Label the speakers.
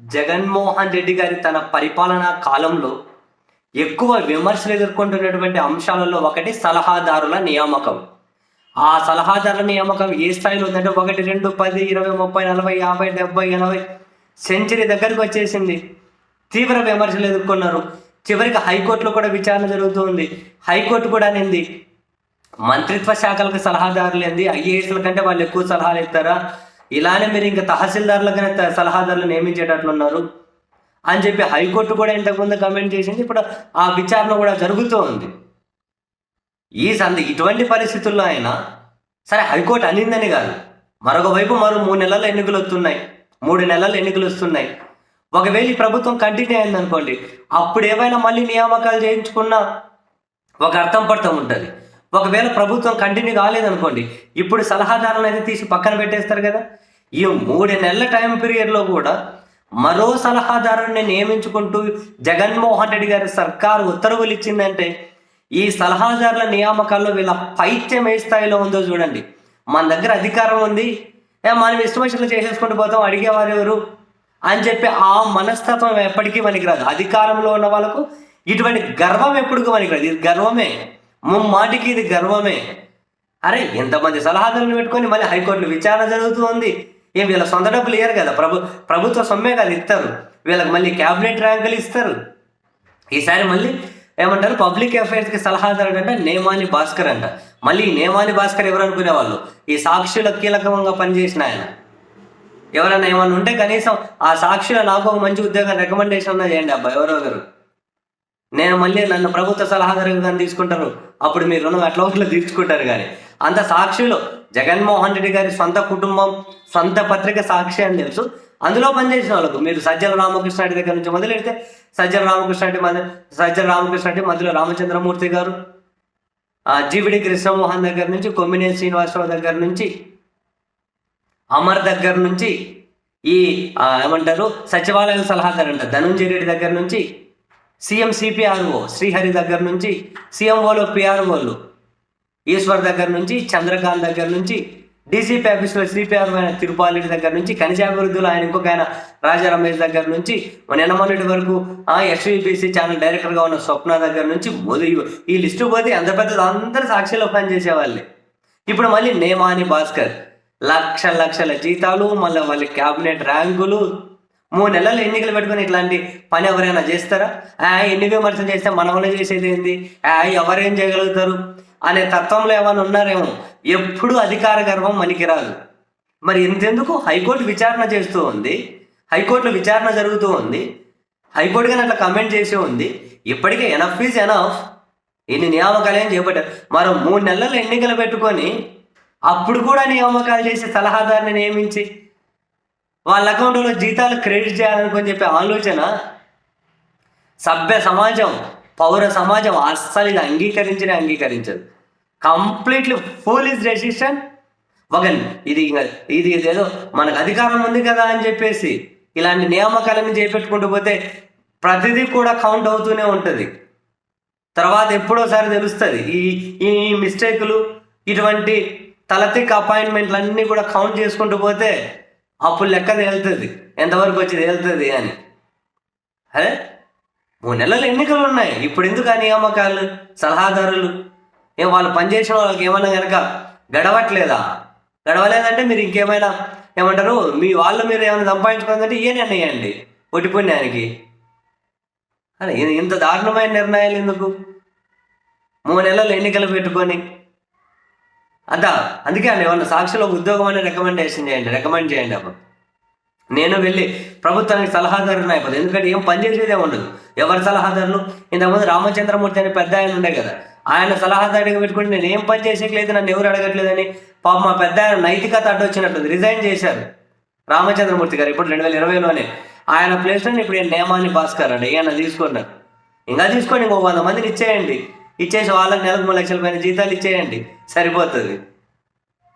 Speaker 1: జగన్మోహన్ రెడ్డి గారి తన పరిపాలనా కాలంలో ఎక్కువ విమర్శలు ఎదుర్కొంటున్నటువంటి అంశాలలో ఒకటి సలహాదారుల నియామకం. ఆ సలహాదారుల నియామకం ఏ స్థాయిలో ఉందంటే ఒకటి రెండు పది ఇరవై ముప్పై నలభై యాభై డెబ్బై ఎనభై సెంచరీ దగ్గరకు వచ్చేసింది. తీవ్ర విమర్శలు ఎదుర్కొన్నారు. చివరికి హైకోర్టులో కూడా విచారణ జరుగుతుంది. హైకోర్టు కూడా నింది మంత్రిత్వ శాఖలకు సలహాదారులు ఏంది? ఐఏఎస్ల కంటే వాళ్ళు ఎక్కువ సలహాలు ఇస్తారా? ఇలానే మీరు ఇంకా తహసీల్దారులకనే సలహాదారులు నియమించేటట్లున్నారు అని చెప్పి హైకోర్టు కూడా ఇంతకుముందు కమెంట్ చేసింది. ఇప్పుడు ఆ విచారణ కూడా జరుగుతూ ఉంది. ఈ సంది ఇటువంటి పరిస్థితుల్లో అయినా సరే హైకోర్టు అనిందని కాదు. మరొక వైపు మరో మూడు నెలల ఎన్నికలు వస్తున్నాయి. మూడు నెలల ఎన్నికలు వస్తున్నాయి. ఒకవేళ ఈ ప్రభుత్వం కంటిన్యూ అయింది అనుకోండి అప్పుడు ఏమైనా మళ్ళీ నియామకాలు చేయించుకున్నా ఒక అర్థం పడతాం ఉంటుంది. ఒకవేళ ప్రభుత్వం కంటిన్యూ కాలేదనుకోండి ఇప్పుడు సలహాదారులను అయితే తీసి పక్కన పెట్టేస్తారు కదా. ఈ మూడు నెలల టైం పీరియడ్లో కూడా మరో సలహాదారుని నియమించుకుంటూ జగన్మోహన్ రెడ్డి గారి సర్కారు ఉత్తర్వులు ఇచ్చిందంటే ఈ సలహాదారుల నియామకాల్లో వీళ్ళ పైత్యం ఏ స్థాయిలో ఉందో చూడండి. మన దగ్గర అధికారం ఉంది. ఏ మనం ఇష్టం వచ్చినట్లు చేసేసుకుంటూ పోతాం అడిగేవారు ఎవరు? అని చెప్పి ఆ మనస్తత్వం ఎప్పటికీ మనకి రాదు అధికారంలో ఉన్న వాళ్ళకు ఇటువంటి గర్వం ఎప్పుడు మనకి రాదు ఇది గర్వమే. ముమ్మాటికి ఇది గర్వమే. అరే ఎంతమంది సలహాదారులను పెట్టుకొని మళ్ళీ హైకోర్టులో విచారణ జరుగుతూ ఉంది. ఏం వీళ్ళ సొంత డబ్బులు ఇయ్యరు కదా? ప్రభు ప్రభుత్వ సొమ్మే కదా ఇస్తారు. వీళ్ళకి మళ్ళీ క్యాబినెట్ ర్యాంకులు ఇస్తారు. ఈసారి మళ్ళీ ఏమంటారు? పబ్లిక్ అఫైర్స్కి సలహాదారుడు అంటే నేమాని భాస్కర్ అంట. మళ్ళీ నేమాని భాస్కర్ ఎవరు అనుకునేవాళ్ళు ఈ సాక్షుల కీలకంగా పనిచేసిన ఆయన. ఎవరైనా ఏమన్నా ఉంటే కనీసం ఆ సాక్షిలో నాకు ఒక మంచి ఉద్యోగం రికమెండేషన్ అన్నా చేయండి అబ్బా ఎవరో ఒకరు. నేను మళ్ళీ నన్ను ప్రభుత్వ సలహాదారుగా కానీ తీసుకుంటారు. అప్పుడు మీరు రుణం ఎట్లా ఒకటి తీర్చుకుంటారు కానీ అంత సాక్షులు. జగన్మోహన్ రెడ్డి గారి సొంత కుటుంబం సొంత పత్రిక సాక్షి అని తెలుసు. అందులో పనిచేసిన వాళ్ళకు మీరు సజ్జల రామకృష్ణ రెడ్డి దగ్గర నుంచి మొదలెడితే సజ్జల రామకృష్ణ రెడ్డి మధ్య సజ్జల రామకృష్ణ రెడ్డి మధ్యలో రామచంద్రమూర్తి గారు జీవిడి కృష్ణమోహన్ దగ్గర నుంచి కొమ్మినేని శ్రీనివాసరావు దగ్గర నుంచి అమర్ దగ్గర నుంచి ఈ ఏమంటారు? సచివాలయ సలహాదారు అంట ధనుంజయ రెడ్డి దగ్గర నుంచి సీఎం సిపిఆర్ఓ శ్రీహరి దగ్గర నుంచి సీఎంఓలో పిఆర్ఓలు ఈశ్వర్ దగ్గర నుంచి చంద్రకాంత్ దగ్గర నుంచి డీసీపీ ఆఫీస్లో సిపిఆర్ ఆయన తిరుపాలరెడ్డి దగ్గర నుంచి ఖనిజాభివృద్ధిలో ఆయన ఇంకొక ఆయన రాజా రమేష్ దగ్గర నుంచి నిన్న మొన్నటి వరకు ఆ ఎస్వీబీసీ ఛానల్ డైరెక్టర్గా ఉన్న స్వప్న దగ్గర నుంచి మొదలు ఈ లిస్టు పోతే ఎంత పెద్దది అందరు సాక్షిలో పనిచేసేవాళ్ళే. ఇప్పుడు మళ్ళీ నేమాని భాస్కర్ లక్ష లక్షల జీతాలు మళ్ళీ వాళ్ళ క్యాబినెట్ ర్యాంకులు మూడు నెలలు ఎన్నికలు పెట్టుకొని ఇట్లాంటి పని ఎవరైనా చేస్తారా? ఆ, ఎన్ని విమర్శలు చేస్తే మన వల్ల చేసేది ఏంది? ఆ, ఎవరేం చేయగలుగుతారు? అనే తత్వంలో ఏమైనా ఉన్నారేమో. ఎప్పుడు అధికార గర్వం మనకి రాదు మరి ఇంతెందుకు? హైకోర్టు విచారణ చేస్తూ ఉంది. హైకోర్టులో విచారణ జరుగుతూ ఉంది. హైకోర్టు కానీ అట్లా కమెంట్ చేసి ఉంది. ఇప్పటికే ఎనఫ్ ఈజ్ ఎనఫ్ ఇన్ని నియామకాలు ఏం చేపట్టారు? మరో మూడు నెలలు ఎన్నికలు పెట్టుకొని అప్పుడు కూడా నియామకాలు చేసి సలహాదారుని నియమించి వాళ్ళ అకౌంట్లో జీతాలు క్రెడిట్ చేయాలనుకొని చెప్పే ఆలోచన సభ్య సమాజం పౌర సమాజం అస్సలు ఇది అంగీకరించనే అంగీకరించదు. Completely police decision. వగన్ ఇది ఇంకా ఇది ఏదో మనకు అధికారం ఉంది కదా అని చెప్పేసి ఇలాంటి నియామకాలను చేపెట్టుకుంటూ పోతే ప్రతిదీ కూడా కౌంట్ అవుతూనే ఉంటుంది. తర్వాత ఎప్పుడోసారి తెలుస్తుంది ఈ ఈ మిస్టేకులు ఇటువంటి తలతిక్ అపాయింట్మెంట్లు అన్నీ కూడా కౌంట్ చేసుకుంటూ పోతే అప్పుడు లెక్క తేలుతుంది. ఎంతవరకు వచ్చి తేలుతుంది అని. అదే మూడు నెలలు ఎన్నికలు ఉన్నాయి. ఇప్పుడు ఎందుకు ఆ నియామకాలు సలహాదారులు? ఏం వాళ్ళు పనిచేసిన వాళ్ళకి ఏమన్నా కనుక గడవట్లేదా? గడవలేదంటే మీరు ఇంకేమైనా ఏమంటారు? మీ వాళ్ళు మీరు ఏమైనా సంపాదించుకుందంటే ఏ నిర్ణయండి ఒట్టి పుణ్యానికి. అరే ఇది ఇంత దారుణమైన నిర్ణయాలు ఎందుకు? మూడు నెలలు ఎన్నికలు పెట్టుకొని అంతా అందుకే అండి ఏమన్నా సాక్షిలో ఉద్యోగం అనే రికమెండేషన్ చేయండి రికమెండ్ చేయండి అప్పుడు. నేను వెళ్ళి ప్రభుత్వానికి సలహాదారుని అయిపోతుంది ఎందుకంటే ఏం పని చేసేదే ఉండదు. ఎవరి సలహాదారులు? ఇంతకుముందు రామచంద్రమూర్తి అని పెద్ద ఆయన ఉండే కదా ఆయన సలహాదారుడిగా పెట్టుకుంటే నేను ఏం పని చేసేయట్లేదు నన్ను ఎవరు అడగట్లేదని. పాప మా పెద్ద ఆయన నైతికత అడ్డొచ్చినట్టుంది రిజైన్ చేశారు రామచంద్రమూర్తి గారు ఇప్పుడు రెండు వేల ఇరవైలోనే. ఆయన ప్లేస్లో ఇప్పుడు ఈయన నేమాని భాస్కర్ అండి ఈయన తీసుకున్నారు ఇంకా తీసుకోండి ఇంకో వంద మందిని ఇచ్చేయండి. ఇచ్చేసి వాళ్ళకి నెలకు మూడు లక్షల పైన జీతాలు ఇచ్చేయండి. సరిపోతుంది.